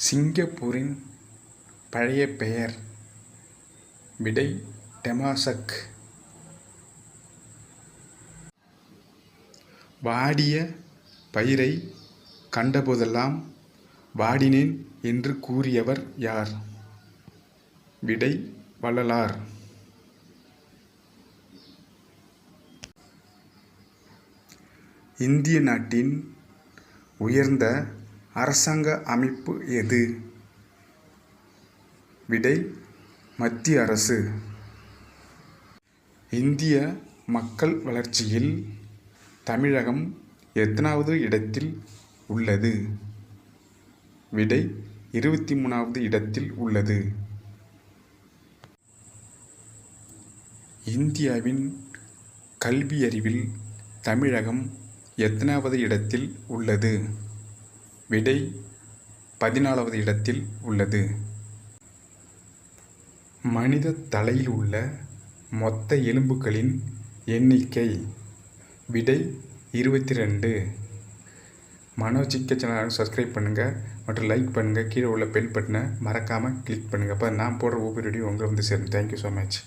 சிங்கப்பூரின் பழைய பெயர் விடை டெமாசக். வாடிய பயிரை கண்டபோதெல்லாம் வாடினேன் என்று கூறியவர் யார்? விடை வள்ளலார். இந்திய நாட்டின் உயர்ந்த அரசாங்க அமைப்பு எது? விடை மத்திய அரசு. இந்திய மக்கள் வளர்ச்சியில் தமிழகம் எத்தனாவது இடத்தில் உள்ளது? விடை இருபத்தி மூணாவது இடத்தில் உள்ளது. இந்தியாவின் கல்வியறிவில் தமிழகம் எத்தனாவது இடத்தில் உள்ளது? விடை பதினாலாவது இடத்தில் உள்ளது. மனித தலையில் உள்ள மொத்த எலும்புகளின் எண்ணிக்கை. விடை இருபத்தி ரெண்டு மனோஜிக்க சேனலை சப்ஸ்கிரைப் பண்ணுங்கள் மற்றும் லைக் பண்ணுங்கள் கீழே உள்ள பெல் பட்டனை மறக்காமல் கிளிக் பண்ணுங்கள் அப்போ நான் போடுற ஒவ்வொரு வீடியோ உங்களை வந்து சேரும். Thank you so much